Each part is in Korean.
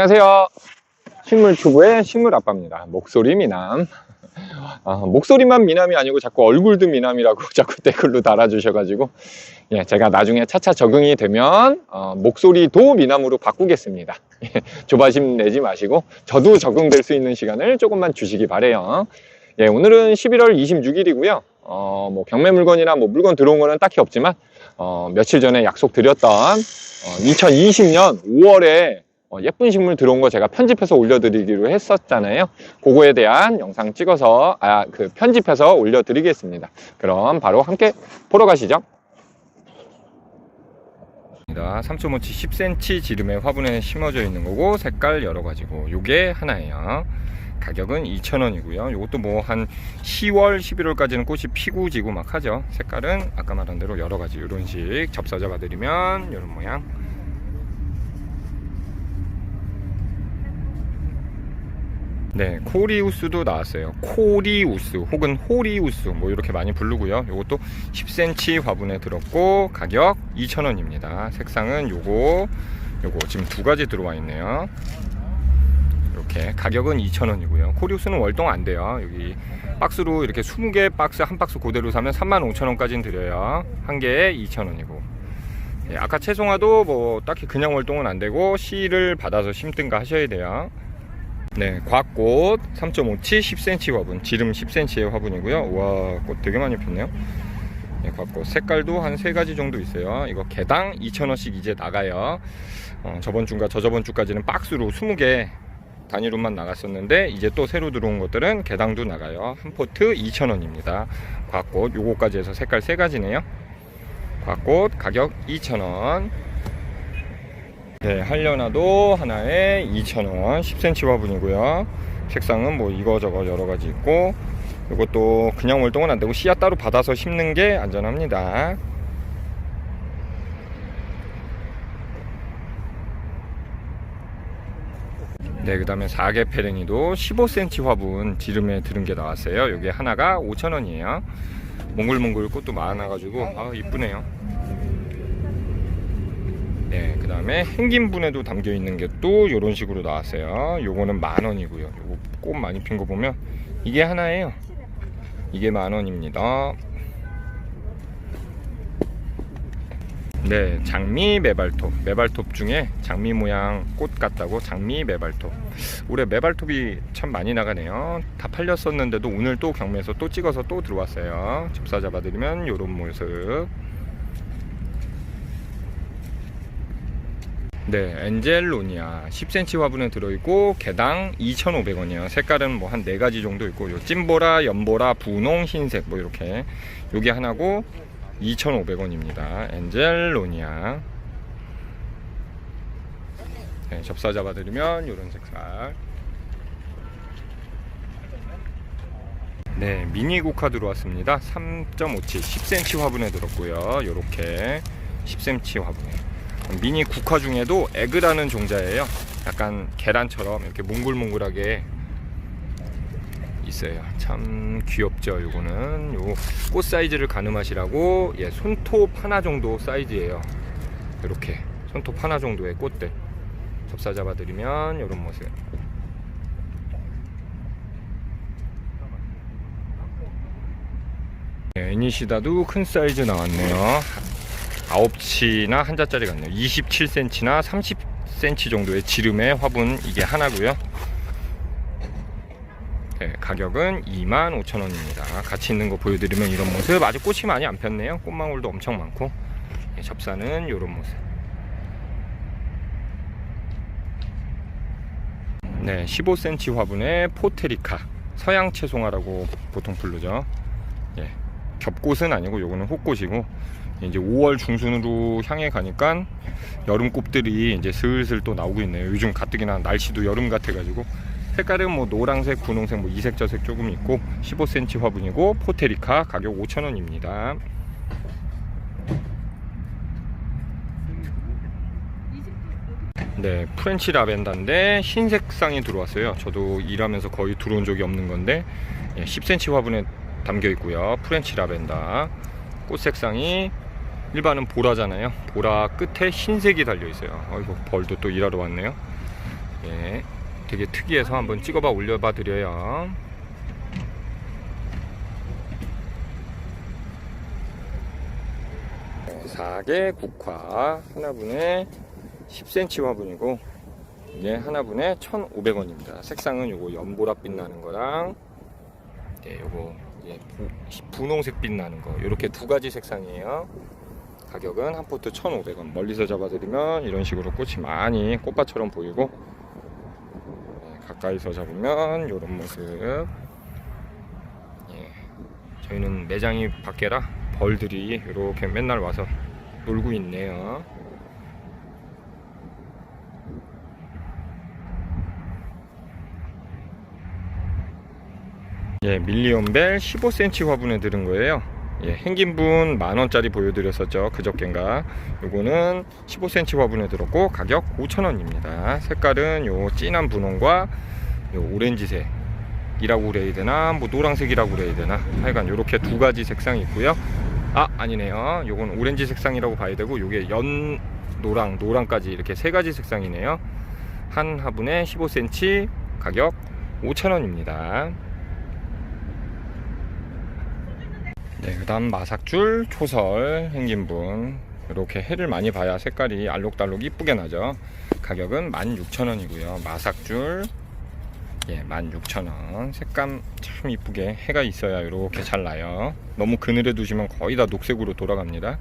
안녕하세요. 식물튜브의 식물아빠입니다. 목소리 미남. 아, 목소리만 미남이 아니고 자꾸 얼굴도 미남이라고 자꾸 댓글로 달아주셔가지고 예, 제가 나중에 차차 적응이 되면 어, 목소리도 미남으로 바꾸겠습니다. 예, 조바심 내지 마시고 저도 적응될 수 있는 시간을 조금만 주시기 바래요. 예, 오늘은 11월 26일이고요. 어, 뭐 경매 물건이나 뭐 물건 들어온 거는 딱히 없지만 어, 며칠 전에 약속 드렸던 2020년 5월에 어, 예쁜 식물 들어온 거 제가 편집해서 올려드리기로 했었잖아요. 그거에 대한 영상 찍어서 아 그 편집해서 올려드리겠습니다. 그럼 바로 함께 보러 가시죠. 3.5치 10cm 지름의 화분에 심어져 있는 거고 색깔 여러 가지고 요게 하나예요. 가격은 2,000원이고요. 요것도 뭐 한 10월, 11월까지는 꽃이 피고 지고 막 하죠. 색깔은 아까 말한 대로 여러 가지 이런 식 접사 잡아 드리면 이런 모양. 네, 코리우스도 나왔어요. 코리우스 혹은 호리우스 뭐 이렇게 많이 부르고요. 요것도 10cm 화분에 들었고 가격 2,000원입니다. 색상은 요거 요거 지금 두 가지 들어와 있네요. 이렇게 가격은 2,000원이고요. 코리우스는 월동 안 돼요. 여기 박스로 이렇게 20개 박스 한 박스 그대로 사면 35,000원까지는 드려요. 한 개에 2,000원이고. 예, 아까 채송화도 뭐 딱히 그냥 월동은 안 되고 씨를 받아서 심든가 하셔야 돼요. 네, 곽꽃 3.5치 10cm 화분, 지름 10cm의 화분이고요. 와, 꽃 되게 많이 폈네요. 네, 곽꽃 색깔도 한 세 가지 정도 있어요. 이거 개당 2,000원씩 이제 나가요. 어, 저번 주인가 저저번 주까지는 박스로 20개 단위로만 나갔었는데 이제 또 새로 들어온 것들은 개당도 나가요. 한 포트 2,000원입니다. 곽꽃 요거까지 해서 색깔 세 가지네요. 곽꽃 가격 2,000원. 네, 한려나도 하나에 2,000원 10cm 화분이고요. 색상은 뭐 이거저거 여러 가지 있고 이것도 그냥 월동은 안 되고 씨앗 따로 받아서 심는 게 안전합니다. 네, 그 다음에 4개 페랭이도 15cm 화분 지름에 들은 게 나왔어요. 여기 하나가 5,000원이에요. 몽글몽글 꽃도 많아가지고, 아, 이쁘네요. 네, 그 다음에 행긴분에도 담겨 있는 게 또 이런 식으로 나왔어요. 요거는 만 원이고요. 요거 꽃 많이 핀 거 보면 이게 하나예요. 이게 만 원입니다. 네, 장미 메발톱. 메발톱 중에 장미 모양 꽃 같다고 장미 메발톱. 올해 메발톱이 참 많이 나가네요. 다 팔렸었는데도 오늘 또 경매에서 또 찍어서 또 들어왔어요. 접사 잡아드리면 이런 모습. 네, 엔젤로니아 10cm 화분에 들어있고 개당 2,500원이에요. 색깔은 뭐 한 네 가지 정도 있고 요 찐보라, 연보라, 분홍, 흰색 뭐 이렇게 요게 하나고 2,500원입니다. 엔젤로니아 네, 접사 잡아드리면 이런 색깔 네, 미니 고카 들어왔습니다. 3.5치 10cm 화분에 들었고요. 요렇게 10cm 화분에 미니 국화 중에도 에그라는 종자예요. 약간 계란처럼 이렇게 몽글몽글하게 있어요. 참 귀엽죠. 요거는 요 꽃 사이즈를 가늠하시라고 예, 손톱 하나 정도 사이즈예요. 이렇게 손톱 하나 정도의 꽃들 접사 잡아드리면 이런 모습. 네, 애니시다도 큰 사이즈 나왔네요. 9치나 한 자짜리 같네요. 27cm나 30cm 정도의 지름의 화분 이게 하나고요. 네, 가격은 25,000원입니다. 같이 있는 거 보여드리면 이런 모습 아직 꽃이 많이 안 폈네요. 꽃망울도 엄청 많고. 네, 접사는 이런 모습. 네 15cm 화분의 포테리카. 서양 채송화라고 보통 부르죠. 예, 겹꽃은 아니고 요거는 혹꽃이고 이제 5월 중순으로 향해 가니까 여름꽃들이 이제 슬슬 또 나오고 있네요. 요즘 가뜩이나 날씨도 여름 같아가지고 색깔은 뭐 노란색, 분홍색, 뭐 이색 저색 조금 있고 15cm 화분이고 포테리카 가격 5,000원입니다. 네, 프렌치 라벤더인데 흰색 상이 들어왔어요. 저도 일하면서 거의 들어온 적이 없는 건데 10cm 화분에 담겨 있고요. 프렌치 라벤더 꽃 색상이 일반은 보라잖아요. 보라 끝에 흰색이 달려 있어요. 어이구 벌도 또 일하러 왔네요. 예, 되게 특이해서 한번 찍어봐 올려봐 드려요. 네, 4개 국화 하나분에 10cm 화분이고 이게 하나분에 1,500원입니다. 색상은 요거 연보라빛 나는 거랑 네, 요거 이제 부, 분홍색 빛 나는 거 이렇게 두 가지 색상이에요. 가격은 한 포트 1,500원. 멀리서 잡아드리면 이런 식으로 꽃이 많이 꽃밭처럼 보이고 네, 가까이서 잡으면 이런 모습. 예, 저희는 매장이 밖에라 벌들이 이렇게 맨날 와서 놀고 있네요. 예, 밀리언벨 15cm 화분에 들은 거예요. 예, 행긴 분 만원짜리 보여드렸었죠. 그저껜가. 요거는 15cm 화분에 들었고, 가격 5,000원입니다. 색깔은 요 진한 분홍과 요 오렌지색 이라고 그래야 되나, 뭐 노란색이라고 그래야 되나. 하여간 요렇게 두 가지 색상이 있고요. 아, 아니네요. 요건 오렌지 색상이라고 봐야 되고, 요게 연 노랑, 노랑까지 이렇게 세 가지 색상이네요. 한 화분에 15cm 가격 5,000원입니다. 네, 그 다음 마삭줄, 초설, 행긴분. 이렇게 해를 많이 봐야 색깔이 알록달록 이쁘게 나죠. 가격은 16,000원이고요. 마삭줄, 예, 16,000원. 색감 참 이쁘게 해가 있어야 이렇게 잘 나요. 너무 그늘에 두시면 거의 다 녹색으로 돌아갑니다.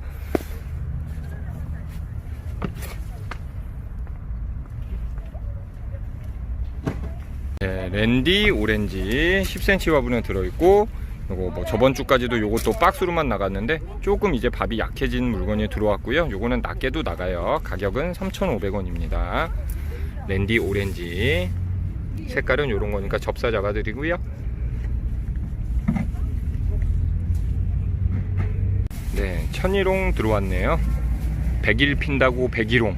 네, 랜디 오렌지 10cm 화분에 들어있고 요거 뭐 저번 주까지도 요것도 박스로만 나갔는데 조금 이제 밥이 약해진 물건이 들어왔고요. 요거는 낮게도 나가요. 가격은 3,500원입니다. 랜디 오렌지 색깔은 요런 거니까 접사 잡아드리고요. 네, 천일홍 들어왔네요. 100일 핀다고 101홍.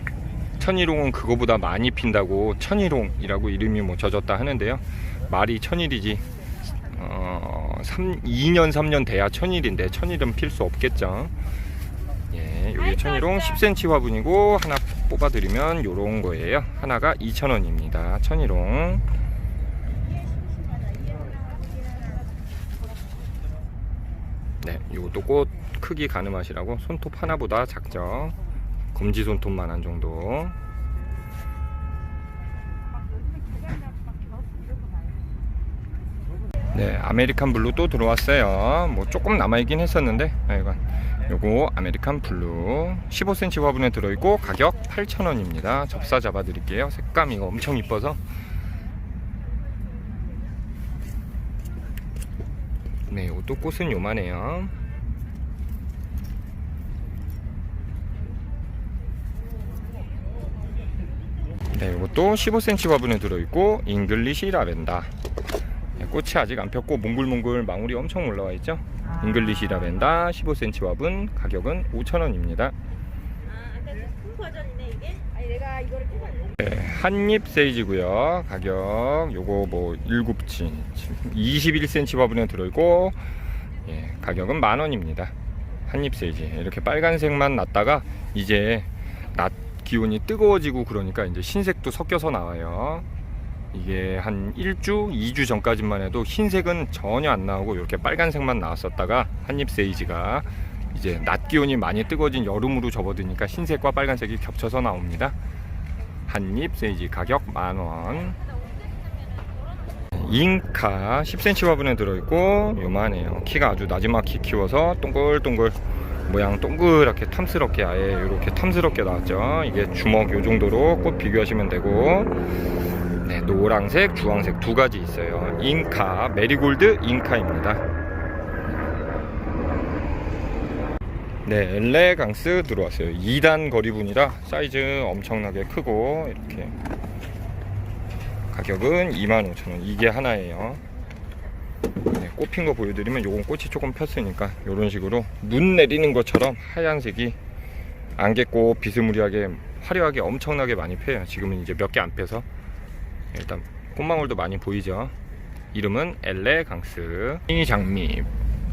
천일홍은 그거보다 많이 핀다고 천일홍이라고 이름이 뭐 젖었다 하는데요. 말이 천일이지 어, 3, 2년 3년 돼야 천일인데 천일은 필수 없겠죠. 예, 여기 천일홍 10cm 화분이고 하나 뽑아드리면 요런 거예요. 하나가 2,000원입니다. 천일홍. 네, 요것도 꽃 크기 가늠하시라고 손톱 하나보다 작죠. 검지 손톱만한 정도. 네, 아메리칸 블루 또 들어왔어요. 뭐 조금 남아있긴 했었는데, 하여간 요거 아메리칸 블루 15cm 화분에 들어있고 가격 8,000원입니다. 접사 잡아드릴게요. 색감 이거 엄청 이뻐서. 네, 요것도 꽃은 요만해요. 네, 이것도 15cm 화분에 들어있고 잉글리시 라벤더. 네, 꽃이 아직 안 폈고 몽글몽글 망울이 엄청 올라와 있죠. 잉글리시 라벤더 15cm 화분 가격은 5,000원입니다. 아, 아까 큰 버전이네 이게? 아니 내가 이거를 뽑았는데 네, 한입 세이지고요. 가격 요거 뭐 7치 21cm 화분에 들어있고 예, 가격은 만 원입니다. 한입 세이지 이렇게 빨간색만 났다가 이제 낮 기온이 뜨거워지고 그러니까 이제 흰색도 섞여서 나와요. 이게 한 1주, 2주 전까지만 해도 흰색은 전혀 안 나오고 이렇게 빨간색만 나왔었다가 한입 세이지가 이제 낮 기온이 많이 뜨거워진 여름으로 접어드니까 흰색과 빨간색이 겹쳐서 나옵니다. 한입 세이지 가격 만원. 잉카 10cm 화분에 들어있고 요만해요. 키가 아주 나지막히 키워서 동글동글 모양 동그랗게 탐스럽게 아예 이렇게 탐스럽게 나왔죠. 이게 주먹 요 정도로 꽃 비교하시면 되고 네, 노란색 주황색 두 가지 있어요 잉카 메리골드 잉카입니다 네, 엘레강스 들어왔어요. 2단 거리분이라 사이즈 엄청나게 크고 이렇게 가격은 25,000원. 이게 하나예요. 네, 꽃핀 거 보여드리면 요건 꽃이 조금 폈으니까 이런 식으로 눈 내리는 것처럼 하얀색이 안개꽃 비스무리하게 화려하게 엄청나게 많이 펴요. 지금은 이제 몇 개 안 펴서 일단 꽃망울도 많이 보이죠. 이름은 엘레강스. 이 장미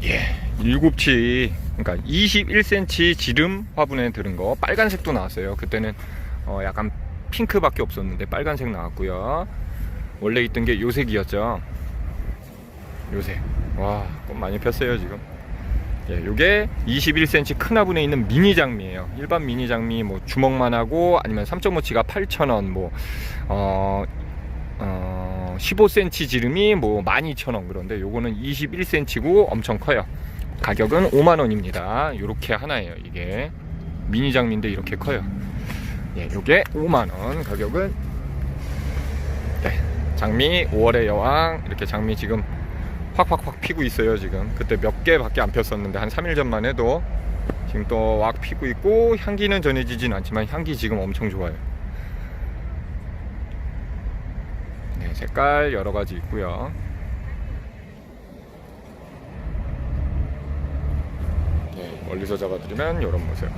예, 일곱치, 그러니까 21cm 지름 화분에 들은 거 빨간색도 나왔어요. 그때는 어, 약간 핑크밖에 없었는데 빨간색 나왔고요. 원래 있던 게 요색이었죠. 요색. 와, 꽃 많이 폈어요 지금. 예, 요게 21cm 큰 화분에 있는 미니 장미예요. 일반 미니 장미 뭐 주먹만 하고 아니면 3.5치가 8,000원 뭐 어, 어 15cm 지름이 뭐 12,000원 그런데 요거는 21cm고 엄청 커요. 가격은 5만 원입니다. 요렇게 하나예요, 이게. 미니 장미인데 이렇게 커요. 예, 요게 5만 원 가격은 네. 장미 5월의 여왕 이렇게 장미 지금 확확확 피고 있어요 지금 그때 몇 개밖에 안 폈었는데 한 3일 전만 해도 지금 또 왁 피고 있고 향기는 전해지진 않지만 향기 지금 엄청 좋아요 네 색깔 여러 가지 있고요 네 멀리서 잡아드리면 이런 모습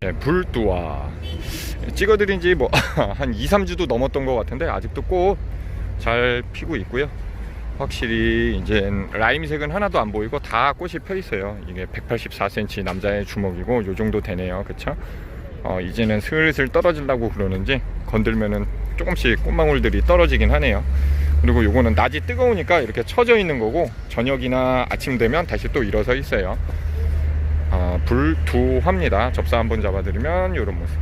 네, 불두와 찍어드린 지 뭐 한 2, 3주도 넘었던 것 같은데 아직도 꽃잘 피고 있고요. 확실히 이제 라임색은 하나도 안 보이고 다 꽃이 펴 있어요. 이게 184cm 남자의 주먹이고 요 정도 되네요. 그쵸? 어, 이제는 슬슬 떨어지려고 그러는지 건들면은 조금씩 꽃망울들이 떨어지긴 하네요. 그리고 요거는 낮이 뜨거우니까 이렇게 처져 있는 거고 저녁이나 아침 되면 다시 또 일어서 있어요. 아, 불두화입니다. 접사 한번 잡아드리면 이런 모습.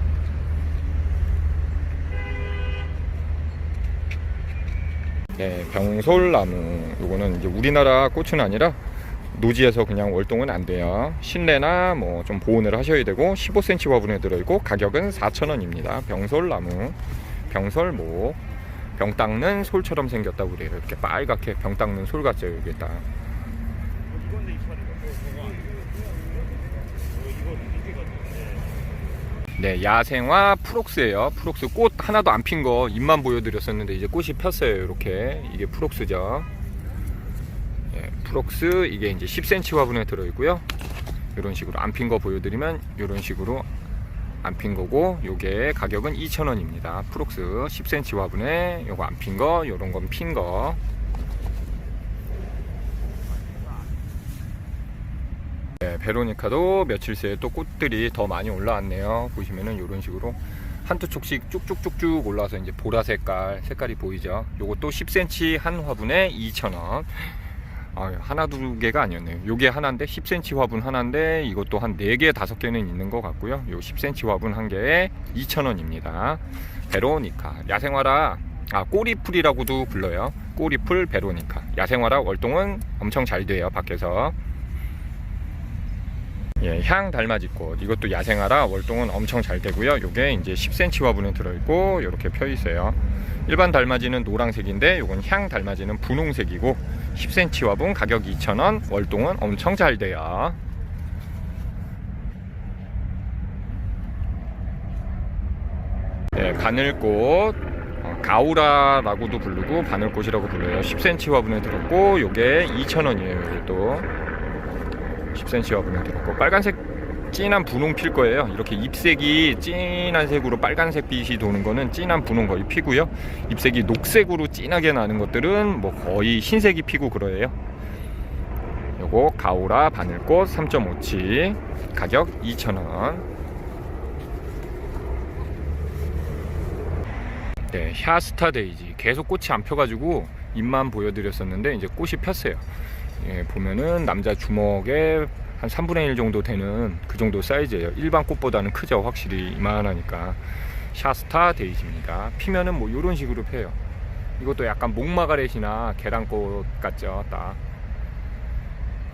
네, 병솔나무. 요거는 이제 우리나라 꽃은 아니라 노지에서 그냥 월동은 안 돼요. 실내나 뭐 좀 보온을 하셔야 되고 15cm 화분에 들어있고 가격은 4,000원입니다. 병솔나무, 병설모. 병 닦는 솔처럼 생겼다고 그래요. 이렇게 빨갛게 병 닦는 솔 같죠, 여기 딱. 네, 야생화 프록스예요. 프록스 꽃 하나도 안 핀 거 잎만 보여드렸었는데 이제 꽃이 폈어요. 이렇게 이게 프록스죠. 예, 프록스 이게 이제 10cm 화분에 들어있고요. 이런 식으로 안 핀 거 보여드리면 이런 식으로 안 핀 거고 요게 가격은 2,000원입니다. 프록스 10cm 화분에 요거 안 핀 거, 요런 건 핀 거. 네, 베로니카도 며칠 새에 또 꽃들이 더 많이 올라왔네요. 보시면은 이런 식으로 한두 촉씩 쭉쭉쭉쭉 올라와서 이제 보라 색깔 색깔이 보이죠. 요것도 10cm 한 화분에 2,000원. 아, 하나 두 개가 아니었네요. 요게 하나인데 10cm 화분 하나인데 이것도 한 4개, 5개는 있는 것 같고요. 요 10cm 화분 한 개에 2,000원입니다. 베로니카 야생화라 아 꼬리풀이라고도 불러요. 꼬리풀 베로니카 야생화라 월동은 엄청 잘 돼요. 밖에서. 예, 향 달맞이꽃 이것도 야생화라 월동은 엄청 잘 되고요. 요게 이제 10cm 화분에 들어있고 이렇게 펴 있어요. 일반 달맞이는 노란색인데 요건 향 달맞이는 분홍색이고 10cm 화분 가격 2,000원 월동은 엄청 잘 돼요. 네, 바늘꽃 어, 가우라라고도 부르고 바늘꽃이라고 불러요. 10cm 화분에 들었고 요게 2,000원이에요. 이것도 10cm 화분에 들었고 빨간색 진한 분홍 필 거예요. 이렇게 잎색이 진한 색으로 빨간색 빛이 도는 거는 진한 분홍 거의 피고요. 잎색이 녹색으로 진하게 나는 것들은 뭐 거의 흰색이 피고 그래요. 요거 가오라 바늘꽃 3.5치 가격 2,000원. 네, 샤스타 데이지 계속 꽃이 안 펴가지고 잎만 보여드렸었는데 이제 꽃이 폈어요. 예, 보면은 남자 주먹에 한 3분의 1 정도 되는 그 정도 사이즈예요. 일반 꽃보다는 크죠. 확실히 이만하니까. 샤스타 데이지입니다. 피면은 뭐 이런 식으로 펴요. 이것도 약간 목마가렛이나 계란꽃 같죠. 딱.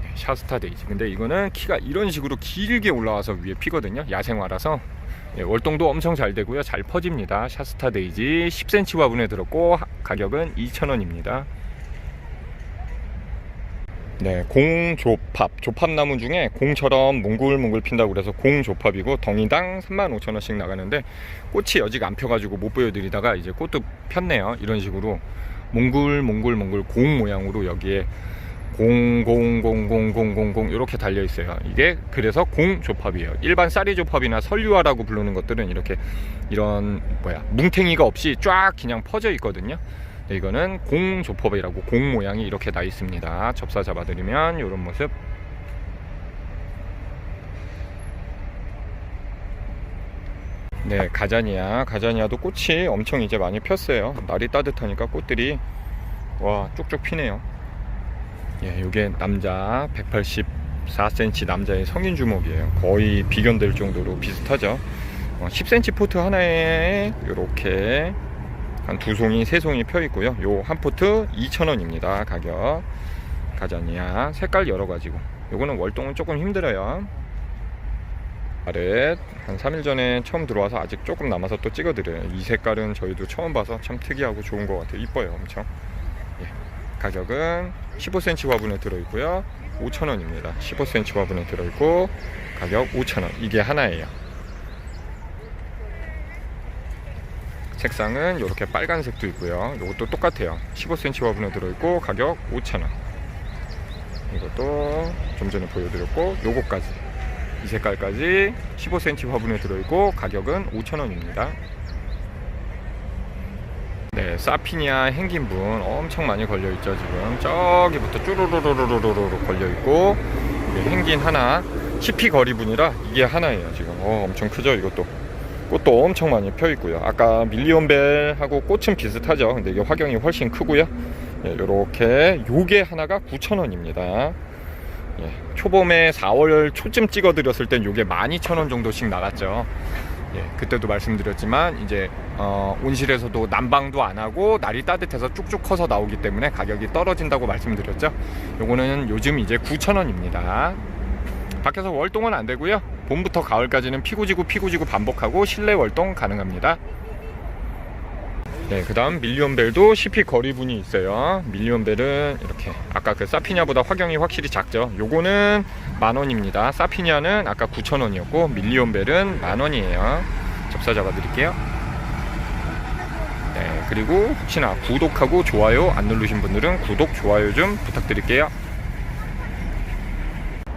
네, 샤스타 데이지. 근데 이거는 키가 이런 식으로 길게 올라와서 위에 피거든요. 야생화라서. 예, 월동도 엄청 잘 되고요. 잘 퍼집니다. 샤스타 데이지 10cm 화분에 들었고 하- 가격은 2,000원입니다. 네, 공조팝. 조팝나무 중에 공처럼 몽글몽글 핀다고 그래서 공조팝이고 덩이당 35,000원씩 나가는데 꽃이 여지가 안 펴가지고 못 보여드리다가 이제 꽃도 폈네요. 이런 식으로 몽글몽글몽글 공 모양으로 여기에 공공공공공공공 이렇게 달려 있어요. 이게 그래서 공조팝이에요. 일반 쌀이 조팝이나 설유화라고 부르는 것들은 이렇게 이런 뭐야 뭉탱이가 없이 쫙 그냥 퍼져 있거든요. 네, 이거는 공조법이라고 공 모양이 이렇게 나 있습니다. 접사 잡아드리면 이런 모습. 네, 가자니아. 가자니아도 꽃이 엄청 이제 많이 폈어요. 날이 따뜻하니까 꽃들이 와, 쭉쭉 피네요. 예, 요게 남자 184cm 남자의 성인 주먹이에요. 거의 비견될 정도로 비슷하죠. 어, 10cm 포트 하나에 이렇게 한 두 송이, 세 송이 펴 있고요. 요 한 포트 2,000원입니다. 가격. 가자니아. 색깔 여러 가지고. 요거는 월동은 조금 힘들어요. 아래 한 3일 전에 처음 들어와서 아직 조금 남아서 또 찍어드려요. 이 색깔은 저희도 처음 봐서 참 특이하고 좋은 것 같아요. 이뻐요, 엄청. 예. 가격은 15cm 화분에 들어있고요. 5,000원입니다. 15cm 화분에 들어있고 가격 5,000원. 이게 하나예요. 색상은 이렇게 빨간색도 있고요. 이것도 똑같아요. 15cm 화분에 들어있고 가격 5,000원. 이것도 좀 전에 보여드렸고 요거까지 이 색깔까지 15cm 화분에 들어있고 가격은 5,000원입니다. 네, 사피니아 행긴분 엄청 많이 걸려있죠 지금 저기부터 쭈루루루루루루 걸려있고 행긴 하나 10피 거리분이라 이게 하나예요 지금 어, 엄청 크죠 이것도 꽃도 엄청 많이 펴 있고요 아까 밀리온벨하고 꽃은 비슷하죠 근데 이게 화경이 훨씬 크고요 예, 요렇게 요게 하나가 9,000원입니다 예, 초봄에 4월 초쯤 찍어 드렸을 땐 요게 12,000원 정도씩 나갔죠 예, 그때도 말씀드렸지만 이제 어, 온실에서도 난방도 안 하고 날이 따뜻해서 쭉쭉 커서 나오기 때문에 가격이 떨어진다고 말씀드렸죠. 요거는 요즘 이제 9,000원입니다. 밖에서 월동은 안 되고요. 봄부터 가을까지는 피고지고 피고지고 반복하고 실내 월동 가능합니다. 네, 그 다음 밀리온벨도 CP 거리분이 있어요. 밀리온벨은 이렇게 아까 그 사피냐보다 화경이 확실히 작죠. 요거는 만원입니다. 사피냐는 아까 9,000원이었고 밀리온벨은 만원이에요. 접사 잡아드릴게요. 네, 그리고 혹시나 구독하고 좋아요 안 누르신 분들은 구독, 좋아요 좀 부탁드릴게요.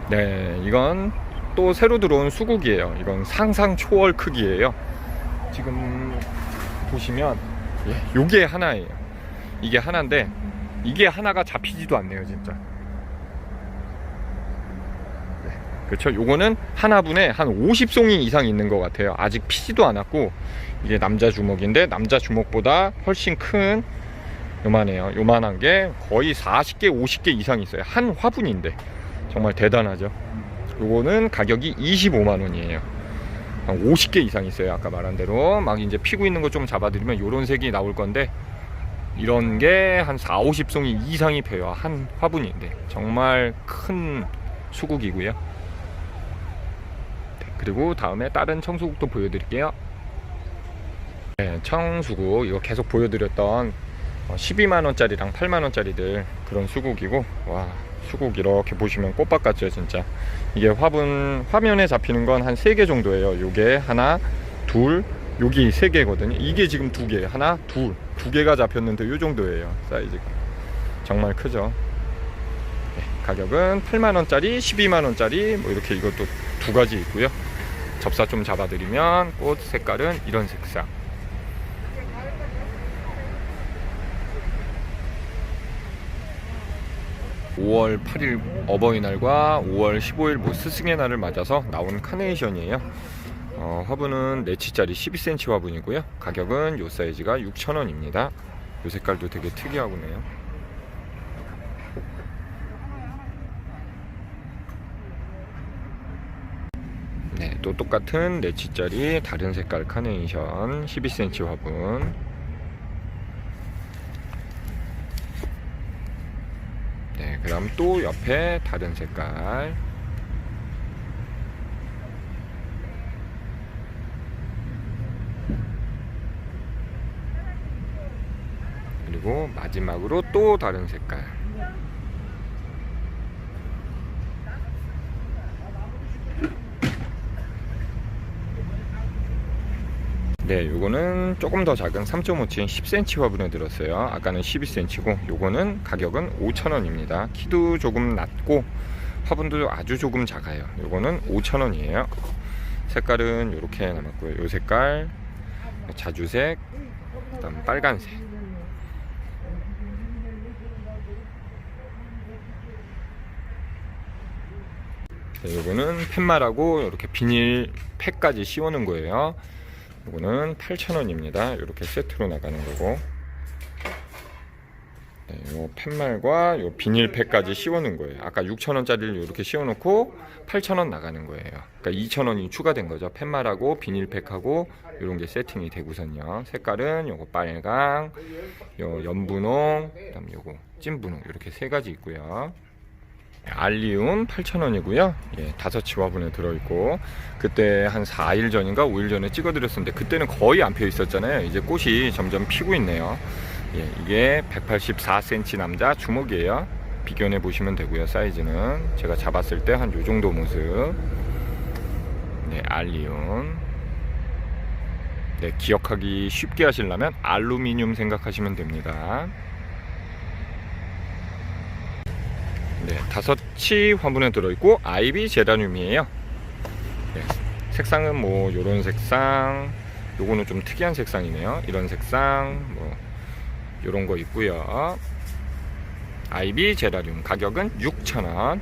네, 이건 또 새로 들어온 수국이에요. 이건 상상 초월 크기예요. 지금 보시면 예, 요게 하나예요. 이게 하나인데 이게 하나가 잡히지도 않네요, 진짜. 네, 그렇죠. 요거는 하나분에 한 50송이 이상 있는 것 같아요. 아직 피지도 않았고 이게 남자 주먹인데 남자 주먹보다 훨씬 큰 요만해요. 요만한 게 거의 40개, 50개 이상 있어요. 한 화분인데 정말 대단하죠. 요거는 가격이 25만 원이에요. 한 50개 이상 있어요. 아까 말한 대로 막 이제 피고 있는 거 좀 잡아드리면 요런 색이 나올 건데 이런 게 한 4, 50송이 이상이 펴요. 한 화분인데 정말 큰 수국이고요. 네, 그리고 다음에 다른 청수국도 보여드릴게요. 네, 청수국 이거 계속 보여드렸던 12만 원짜리랑 8만 원짜리들 그런 수국이고 와 수국 이렇게 보시면 꽃밭 같죠 진짜. 이게 화분 화면에 잡히는 건 한 3개 정도예요. 요게 하나 둘 여기 3개거든요. 이게 지금 2개 하나 둘두 개가 잡혔는데 요 정도예요 사이즈가. 정말 크죠? 네, 가격은 8만원짜리 12만원짜리 뭐 이렇게 이것도 두 가지 있고요. 접사 좀 잡아드리면 꽃 색깔은 이런 색상 5월 8일 어버이날과 5월 15일 뭐 스승의 날을 맞아서 나온 카네이션이에요. 어, 화분은 4치짜리 12cm 화분이고요. 가격은 요 사이즈가 6,000원입니다. 요 색깔도 되게 특이하고네요. 네, 또 똑같은 4치짜리 다른 색깔 카네이션 12cm 화분 네, 그다음 또 옆에 다른 색깔. 그리고 마지막으로 또 다른 색깔. 네, 요거는 조금 더 작은 3.5치 10cm 화분에 들었어요. 아까는 12cm고, 요거는 가격은 5,000원입니다. 키도 조금 낮고, 화분도 아주 조금 작아요. 요거는 5,000원이에요. 색깔은 이렇게 남았고요. 요 색깔, 자주색, 그다음 빨간색. 네, 요거는 팻말하고 이렇게 비닐 팩까지 씌워놓은 거예요. 이거는 8,000원입니다. 이렇게 세트로 나가는 거고. 네, 요 팻말과 요 비닐팩까지 씌워놓은 거예요. 아까 6,000원짜리를 이렇게 씌워놓고 8,000원 나가는 거예요. 그러니까 2,000원이 추가된 거죠. 팻말하고 비닐팩하고 이런 게 세팅이 되고선요. 색깔은 요거 빨강, 요 연분홍, 그다음 요거 찐분홍 이렇게 세 가지 있고요. 알리움 8,000원이고요. 예, 다섯 치화분에 들어있고 그때 한 4일 전인가 5일 전에 찍어드렸었는데 그때는 거의 안펴 있었잖아요. 이제 꽃이 점점 피고 있네요. 예, 이게 184cm 남자 주먹이에요. 비교해 보시면 되고요. 사이즈는 제가 잡았을 때 한 요 정도 모습. 네, 알리움. 네, 기억하기 쉽게 하시려면 알루미늄 생각하시면 됩니다. 네, 다섯 치 화분에 들어있고 아이비 제라늄이에요. 네, 색상은 뭐 요런 색상, 요거는 좀 특이한 색상이네요. 이런 색상, 뭐 요런 거 있고요. 아이비 제라늄 가격은 6,000원.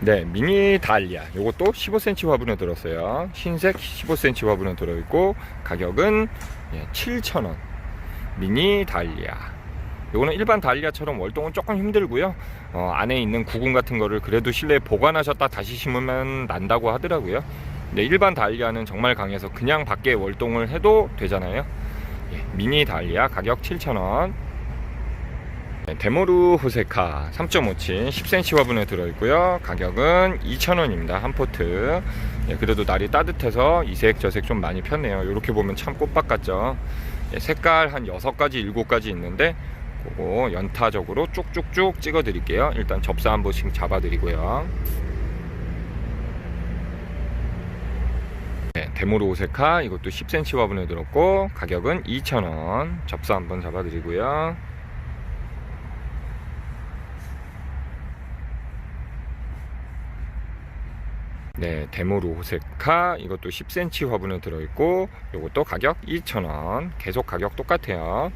네, 미니 달리아. 요것도 15cm 화분에 들었어요. 흰색 15cm 화분에 들어있고 가격은 예, 7,000원. 미니 달리아. 요거는 일반 달리아처럼 월동은 조금 힘들고요. 어, 안에 있는 구근 같은 거를 그래도 실내에 보관하셨다 다시 심으면 난다고 하더라고요. 근데 일반 달리아는 정말 강해서 그냥 밖에 월동을 해도 되잖아요. 예, 미니 달리아 가격 7,000원. 네, 데모루 호세카 3.5치 10cm 화분에 들어있고요. 가격은 2,000원입니다. 한 포트. 예, 그래도 날이 따뜻해서 이색 저색 좀 많이 폈네요. 이렇게 보면 참 꽃밭 같죠. 예, 색깔 한 6가지, 7가지 있는데 그거 연타적으로 쭉쭉쭉 찍어 드릴게요. 일단 접사 한 번씩 잡아 드리고요. 네, 데모르 오세카 이것도 10cm 화분에 들었고 가격은 2,000원. 접사 한 번 잡아 드리고요. 네, 데모르 호세카 이것도 10cm 화분에 들어있고 이것도 가격 2,000원. 계속 가격 똑같아요.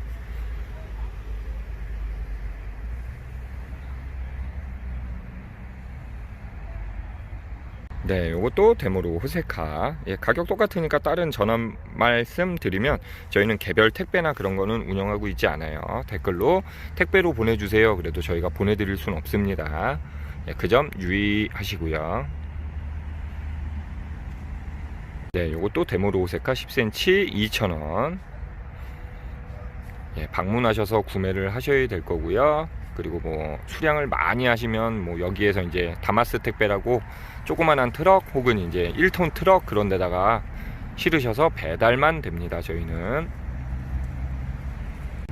네, 요것도 데모로 호세카. 예, 가격 똑같으니까 다른 전화 말씀 드리면 저희는 개별 택배나 그런 거는 운영하고 있지 않아요. 댓글로 택배로 보내주세요. 그래도 저희가 보내드릴 수는 없습니다. 예, 그 점 유의하시고요. 네, 요것도 데모로 호세카 10cm 2,000원. 예, 방문하셔서 구매를 하셔야 될 거고요. 그리고 뭐 수량을 많이 하시면 뭐 여기에서 이제 다마스 택배라고 조그만한 트럭 혹은 이제 1톤 트럭 그런 데다가 실으셔서 배달만 됩니다. 저희는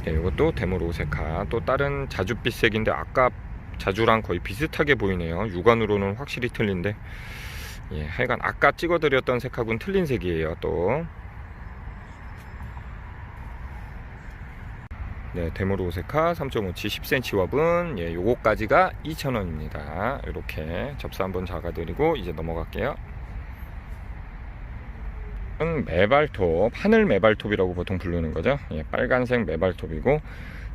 네, 이것도 데모로 오세카 또 다른 자주빛 색인데 아까 자주랑 거의 비슷하게 보이네요. 육안으로는 확실히 틀린데 예, 하여간 아까 찍어드렸던 색하고는 틀린 색이에요. 또 네, 데모로 오세카 3.5치 10cm 화분 예, 요거까지가 2,000원입니다. 이렇게 접사 한번 작아드리고 이제 넘어갈게요. 은 메발톱, 하늘 메발톱이라고 보통 부르는 거죠. 예, 빨간색 메발톱이고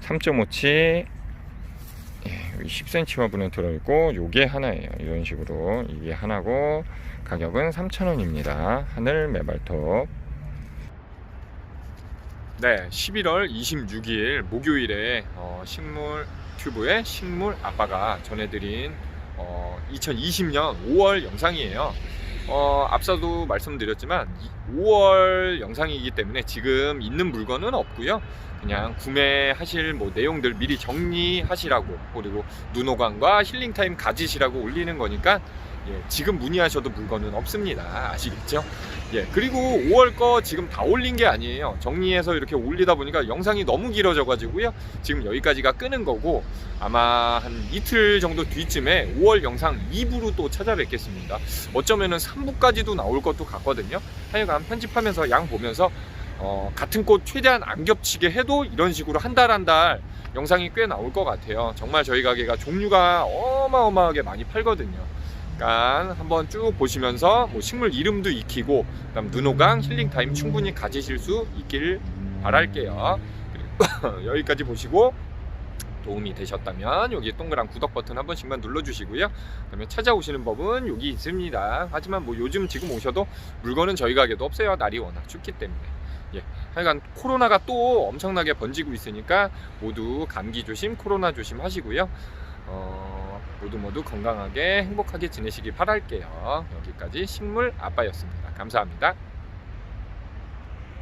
3.5치 예, 여기 10cm 화분에 들어있고 요게 하나예요. 이런 식으로 이게 하나고 가격은 3,000원입니다. 하늘 메발톱 네, 11월 26일 목요일에 어, 식물 튜브의 식물 아빠가 전해드린 어, 2020년 5월 영상이에요. 어, 앞서도 말씀드렸지만 5월 영상이기 때문에 지금 있는 물건은 없고요. 그냥 구매하실 뭐 내용들 미리 정리하시라고 그리고 눈호강과 힐링타임 가지시라고 올리는 거니까 예, 지금 문의하셔도 물건은 없습니다. 아시겠죠? 예, 그리고 5월 거 지금 다 올린 게 아니에요. 정리해서 이렇게 올리다 보니까 영상이 너무 길어져 가지고요. 지금 여기까지가 끄는 거고 아마 한 이틀 정도 뒤쯤에 5월 영상 2부로 또 찾아뵙겠습니다. 어쩌면은 3부까지도 나올 것도 같거든요. 하여간 편집하면서 양 보면서 어, 같은 꽃 최대한 안 겹치게 해도 이런 식으로 한 달 한달 영상이 꽤 나올 것 같아요. 정말 저희 가게가 종류가 어마어마하게 많이 팔거든요. 그러니까 한번 쭉 보시면서 뭐 식물 이름도 익히고 그다음 눈호강 힐링 타임 충분히 가지실 수 있길 바랄게요. 여기까지 보시고 도움이 되셨다면 여기 동그란 구독 버튼 한 번씩만 눌러주시고요. 그다음에 찾아오시는 법은 여기 있습니다. 하지만 뭐 요즘 지금 오셔도 물건은 저희 가게도 없어요. 날이 워낙 춥기 때문에. 예, 하여간 코로나가 또 엄청나게 번지고 있으니까 모두 감기 조심, 코로나 조심 하시고요. 어, 모두 모두 건강하게 행복하게 지내시기 바랄게요. 여기까지 식물 아빠였습니다. 감사합니다.